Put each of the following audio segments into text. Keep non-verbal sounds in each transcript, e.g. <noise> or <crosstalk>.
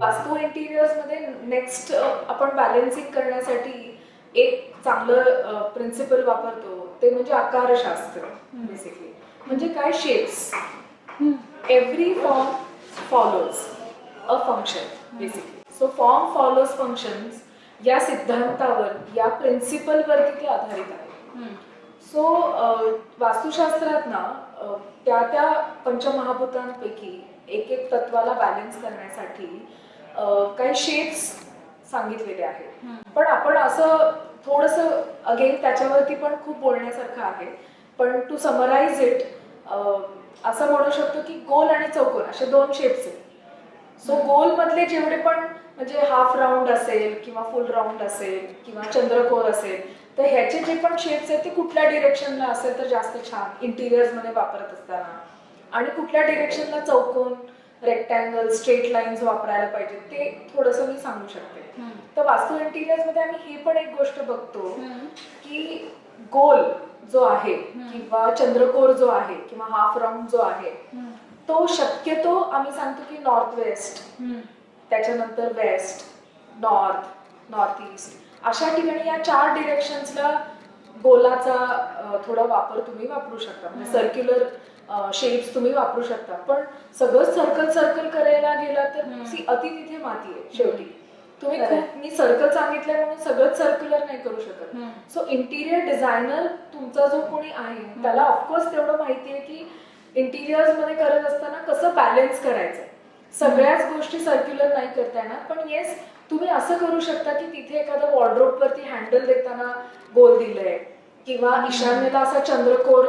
वास्तू इंटिरियर्समध्ये नेक्स्ट आपण बॅलन्सिंग करण्यासाठी एक चांगलं प्रिन्सिपल वापरतो. ते म्हणजे आकारशास्त्र बेसिकली म्हणजे काय? Shapes every form follows a function basically so form follows functions या सिद्धांतावर या प्रिन्सिपलवरती ते आधारित आहे. सो वास्तुशास्त्रात ना त्या त्या पंचमहाभूतांपैकी एक एक तत्वाला बॅलन्स करण्यासाठी काही शेप्स सांगितलेले आहेत. पण आपण असं थोडंसं अगेन त्याच्यावरती पण खूप बोलण्यासारखं आहे. पण टू समराइज इट असं म्हणू शकतो की गोल आणि चौकोन असे दोन शेप्स आहेत. सो गोल मधले जेवढे पण म्हणजे हाफ राऊंड असेल किंवा फुल राऊंड असेल किंवा चंद्रकोर असेल तर ह्याचे जे पण शेप्स आहेत ते कुठल्या डिरेक्शनला असेल तर जास्त छान. इंटिरियर्समध्ये वापरत असताना. आणि कुठल्या डिरेक्शनला चौकोन रेक्टँगल स्ट्रेट लाईन्स वापरायला पाहिजे ते थोडंसं मी सांगू शकते. तर वास्तू इंटिरियर्समध्ये आम्ही ही पण एक गोष्ट बघतो की गोल जो आहे किंवा चंद्रकोर जो आहे किंवा हाफ राऊंड जो आहे तो शक्यतो आम्ही सांगतो की नॉर्थ वेस्ट त्याच्यानंतर वेस्ट नॉर्थ नॉर्थ ईस्ट अशा ठिकाणी या चार डिरेक्शन्सला गोलाचा थोडा वापर तुम्ही वापरू शकता. म्हणजे सर्क्युलर शेप्स तुम्ही वापरू शकता. पण सगळं सर्कल सर्कल करायला गेला तर. सी अति तिथे माती आहे शेवटी. तुम्ही. खूप मी सर्कल सांगितलं म्हणून सगळंच सर्क्युलर नाही करू शकत. सो इंटिरियर डिझायनर तुमचा जो कोणी आहे त्याला ऑफकोर्स तेवढं माहिती आहे की इंटिरियर्समध्ये करत असताना कसं बॅलन्स करायचं? सगळ्याच गोष्टी सर्क्युलर नाही करता येणार. पण येस तुम्ही असं करू शकता की तिथे एखादा वॉर्ड्रोप वरती हँडल देताना गोल दिलंय किंवा ईशान्येला असा चंद्रकोर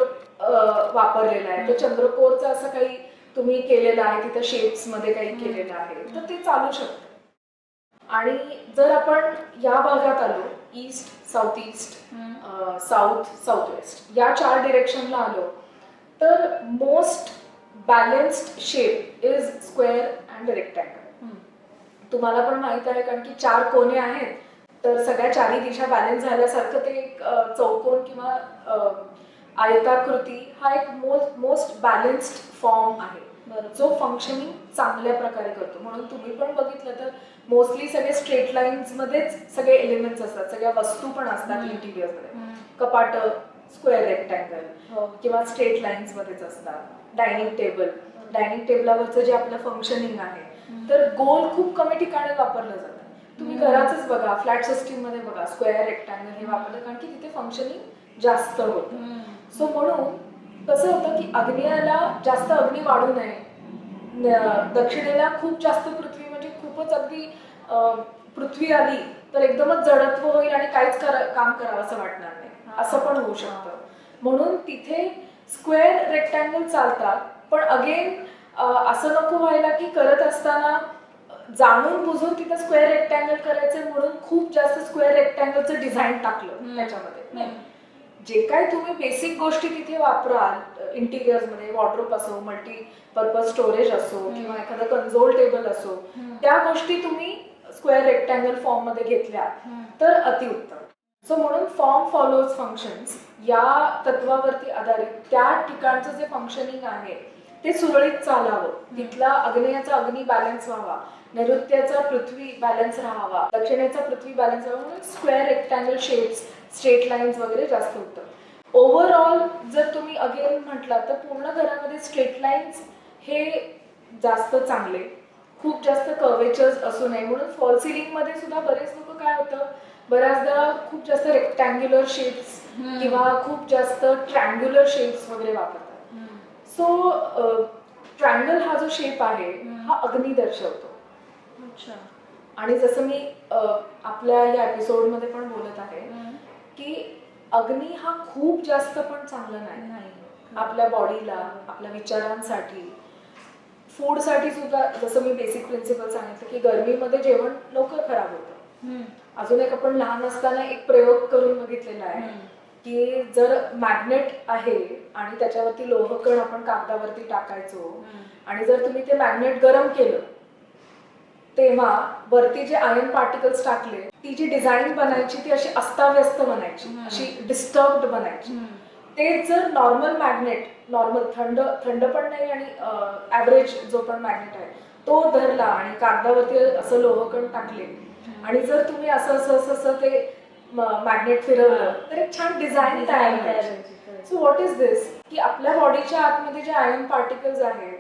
वापरलेला आहे. तर चंद्रकोरचं असं काही तुम्ही केलेलं आहे तिथं शेप्समध्ये काही केलेलं आहे तर ते चालू शकतं. आणि जर आपण या भागात आलो east south east south south west या चार डिरेक्शनला आलो तर most balanced shape is square and rectangle तुम्हाला पण माहीत आहे कारण की चार कोणे आहेत तर सगळ्या चारही दिशा बॅलन्स झाल्यासारखं ते एक चौकोन किंवा आयताकृती हा एक मोस्ट मोस्ट बॅलन्स्ड फॉर्म आहे. जो फंक्शनिंग चांगल्या प्रकारे करतो. म्हणून तुम्ही पण बघितलं तर मोस्टली सगळे स्ट्रेट लाईन्स मध्येच सगळे एलिमेंट्स असतात. सगळ्या वस्तू पण असतात. इंटिरियरमध्ये. कपाट स्क्वेअर रेक्टँगल किंवा स्ट्रेट लाईन्स मध्येच असतात. डायनिंग टेबल डायनिंग टेबलावरचं जे आपलं फंक्शनिंग आहे तर गोल खूप कमी ठिकाणी वापरलं जातं. तुम्ही. घरातच बघा फ्लॅट सिस्टीममध्ये बघा स्क्वेअर रेक्टँगल हे वापरलं कारण की तिथे फंक्शनिंग जास्त होतं. सो म्हणून कसं होतं की अग्नियाला जास्त अग्नी वाढू नये. दक्षिणेला खूप जास्त पृथ्वी म्हणजे खूपच अगदी पृथ्वी आली तर एकदमच जडत्व होईल आणि काहीच करा काम करावं असं वाटणार नाही. असं पण होऊ शकतं. म्हणून तिथे स्क्वेअर रेक्टँगल चालतात. पण अगेन असं नको व्हायला की करत असताना जाणून बुजून तिथं स्क्वेअर रेक्टँगल करायचं म्हणून खूप जास्त स्क्वेअर रेक्टँगलचं डिझाईन टाकलं. त्याच्यामध्ये. नाही जे काय तुम्ही बेसिक गोष्टी तिथे वापराल इंटिरियर्समध्ये वॉर्ड्रोप असो मल्टी पर्पज स्टोरेज असो. किंवा एखादं कन्झोल टेबल असो त्या गोष्टी तुम्ही स्क्वेअर रेक्टँगल फॉर्ममध्ये घेतल्या तर अतिउत्तम. सो म्हणून फॉर्म फॉलोज फंक्शन्स या तत्वावरती आधारित त्या ठिकाणचं जे फंक्शनिंग आहे ते सुरळीत चालावं. तिथला अग्नेयाचा अग्नी बॅलन्स व्हावा नैऋत्याचा पृथ्वी बॅलन्स राहावा दक्षिणेचा पृथ्वी बॅलन्स राहावा म्हणून square rectangle shapes straight lines वगैरे जास्त होतं. ओव्हरऑल जर तुम्ही अगेन म्हटलात तर पूर्ण घरामध्ये स्ट्रेट लाईन्स हे जास्त चांगले. खूप जास्त कर्वेचर्स असू नये. म्हणून फॉल सिलिंगमध्ये सुद्धा बरेच लोक काय होतं बऱ्याचदा खूप जास्त रेक्टँग्युलर शेप्स किंवा खूप जास्त ट्रँग्युलर शेप्स वगैरे वापरतात. सो ट्रँगल हा जो शेप आहे हा अग्नी दर्शवतो. आणि जसं मी आपल्या या एपिसोडमध्ये पण बोलत आहे अग्नी हा खूप जास्त पण चांगला नाही. आपल्या बॉडीला आपल्या विचारांसाठी. फूडसाठी सुद्धा जसं मी बेसिक प्रिन्सिपल सांगितलं की गरमीमध्ये जेवण लवकर खराब होतं. अजून एक आपण लहान असताना एक प्रयोग करून बघितलेला आहे की जर मॅग्नेट आहे आणि त्याच्यावरती लोहकण आपण कागदावरती टाकायचो आणि जर तुम्ही ते मॅग्नेट गरम केलं तेव्हा वरती जे आयर्न पार्टिकल्स टाकले ती जी डिझाईन बनायची ती अशी अस्ताव्यस्त बनायची. अशी डिस्टर्ब बनायची. ते जर नॉर्मल मॅग्नेट नॉर्मल थंड थंड पण नाही आणि ॲव्हरेज जो पण मॅग्नेट आहे तो धरला आणि कागदावरती असं लोहकण टाकले आणि जर तुम्ही असं असं असं असं ते मॅग्नेट फिरवलं तर एक छान डिझाईन तयार व्हायची सो व्हॉट इज दिस की आपल्या बॉडीच्या आतमध्ये जे आयन पार्टिकल्स आहेत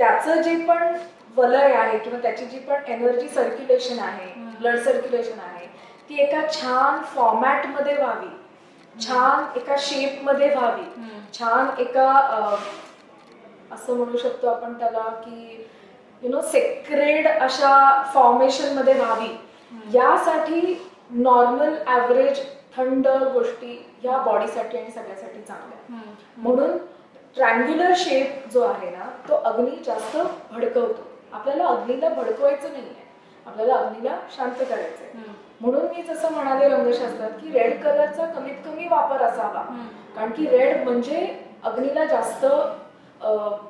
त्याचं जे पण वलय आहे किंवा त्याची जी पण एनर्जी सर्क्युलेशन आहे ब्लड सर्क्युलेशन आहे ती एका छान फॉर्मॅटमध्ये व्हावी. छान एका शेपमध्ये व्हावी. छान एका असं म्हणू शकतो आपण त्याला की यु नो सेक्रेड अशा फॉर्मेशनमध्ये व्हावी. यासाठी नॉर्मल ॲव्हरेज थंड गोष्टी ह्या बॉडीसाठी आणि सगळ्यासाठी चांगल्या. म्हणून ट्रँग्युलर शेप जो आहे ना तो अग्नी जास्त भडकवतो. आपल्याला अग्नीला भडकवायचं नाहीये. आपल्याला अग्नीला शांत करायचंय. म्हणून मी जसं म्हणाले रंगशास्त्रात की रेड कलरचा कमीत कमी वापर असावा. कारण की रेड म्हणजे अग्नीला जास्त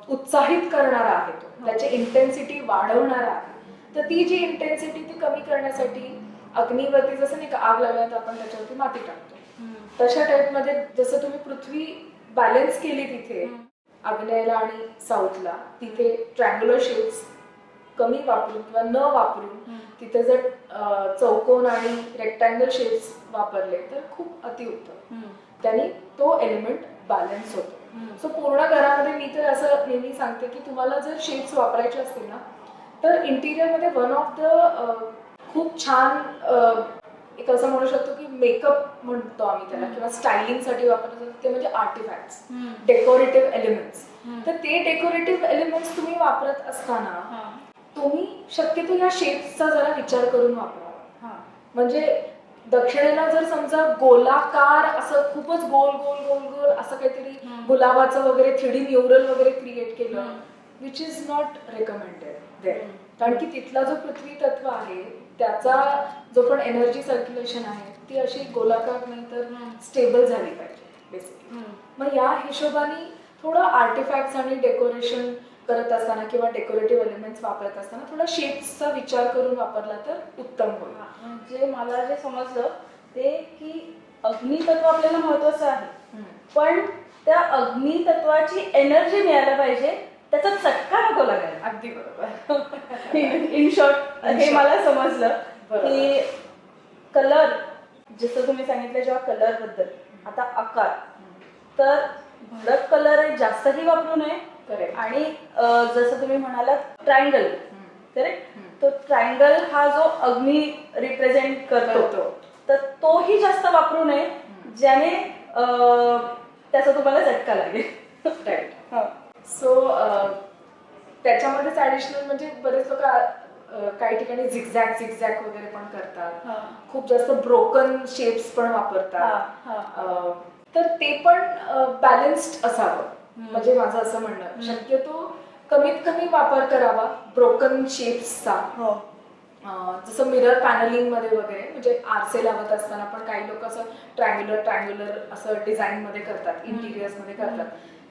उत्साहित करणारा आहे तो. त्याची इंटेन्सिटी वाढवणारा आहे. तर ती जी इंटेन्सिटी ती कमी करण्यासाठी अग्नीवरती जसं नाही का आग लागल्यात आपण त्याच्यावरती माती टाकतो. तशा टाईपमध्ये जसं तुम्ही पृथ्वी बॅलन्स केली तिथे आग्नेयला आणि साऊथला तिथे ट्रँग्युलर शेप्स कमी वापरून किंवा न वापरून तिथे जर चौकोन आणि रेक्टँगल शेप्स वापरले तर खूप अतिउत्तम. त्यांनी तो एलिमेंट बॅलन्स होतो. सो पूर्ण घरामध्ये मी तर असं नेहमी सांगते की तुम्हाला जर शेप्स वापरायचे असतील ना तर इंटिरियरमध्ये वन ऑफ द खूप छान एक असं म्हणू शकतो की मेकअप म्हणतो आम्ही त्याला किंवा स्टायलिंगसाठी वापरलं जातं ते म्हणजे आर्टिफॅक्ट्स डेकोरेटिव्ह एलिमेंट्स तर ते डेकोरेटिव्ह एलिमेंट्स तुम्ही वापरत असताना तुम्ही शक्यतो या शेप्सचा जरा विचार करून वापरावा म्हणजे दक्षिणेला जर समजा गोलाकार असं खूपच गोल गोल गोल गोल असं काहीतरी गुलाबाचं वगैरे थ्री डी म्युरल वगैरे क्रिएट केलं विच इज नॉट रेकमेंडेड कारण की तिथला जो पृथ्वी तत्व आहे त्याचा जो पण एनर्जी सर्क्युलेशन आहे ती अशी गोलाकार नाही तर स्टेबल झाली पाहिजे बेसिकली मग या हिशोबाने थोडं आर्टिफॅक्ट्स आणि डेकोरेशन करत असताना किंवा डेकोरेटिव्ह एलिमेंट्स वापरत असताना थोडा शेप्सचा विचार करून वापरला तर उत्तम होईल म्हणजे मला जे समजलं ते की अग्नितत्व आपल्याला महत्वाचं आहे. पण त्या अग्नितत्वाची एनर्जी मिळायला पाहिजे त्याचा चटका नको लागायला अगदी बरोबर इन शॉर्ट हे. मला समजलं. की कलर जसं तुम्ही सांगितलं जेव्हा कलरबद्दल आता आकार तर भडक कलर जास्तही वापरू नये करेक्ट आणि जसं तुम्ही म्हणालात ट्रायंगल करेक्ट तो ट्रायंगल हा जो अग्नी रिप्रेझेंट करतो. तर तोही जास्त वापरू नये ज्याने त्याचा तुम्हाला झटका लागेल. राईट <laughs> हा. सो त्याच्यामध्येच ऍडिशनल म्हणजे बरेच लोक काही ठिकाणी झिगझॅग झिगझॅग वगैरे पण करतात. खूप जास्त ब्रोकन शेप्स पण वापरतात. तर ते पण बॅलन्स्ड असावं. म्हणजे माझं असं म्हणणं. शक्यतो कमीत कमी वापर करावा ब्रोकन शेप्सचा हो. जसं मिरर पॅनलिंगमध्ये वगैरे म्हणजे आरसे लावत असताना पण काही लोक असं ट्रँग्युलर ट्रँग्युलर असं डिझाईन मध्ये करतात इंटिरियर्समध्ये करतात.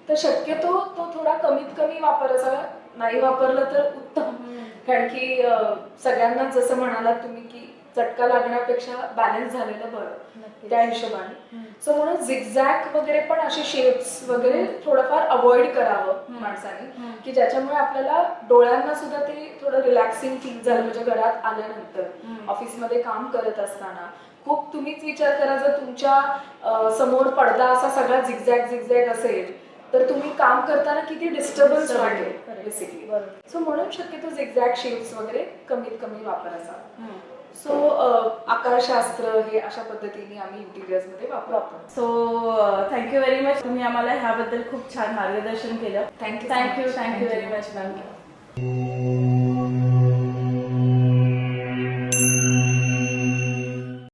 तर शक्यतो तो थोडा कमीत कमी वापर असावा नाही वापरलं तर उत्तम. कारण की सगळ्यांना जसं म्हणालात तुम्ही की चटका लागण्यापेक्षा बॅलन्स झालेलं बरं. त्या हिशोबाने. सो म्हणून झिगझॅक वगैरे पण असे शेप्स वगैरे थोडंफार अवॉइड करावं माणसाने. की ज्याच्यामुळे आपल्याला डोळ्यांना सुद्धा ते थोडं रिलॅक्सिंग फील झालं म्हणजे घरात आल्यानंतर. ऑफिसमध्ये काम करत असताना. खूप तुम्हीच विचार करा जर तुमच्यासमोर पडदा असा सगळा झिगझॅग झिगझॅग असेल तर तुम्ही काम करताना किती डिस्टर्बन्स वाटेल. बेसिकली. सो म्हणून शक्यतो झिगझॅग शेप्स वगैरे कमीत कमी वापर असावा हम्म. सो आकारशास्त्र हे अशा पद्धतीने आम्ही इंटिरियर्समध्ये वापरतो सो थँक्यू व्हेरी मच तुम्ही आम्हाला ह्याबद्दल खूप छान मार्गदर्शन केलं thank you. Thank you Thank very. Much ma'am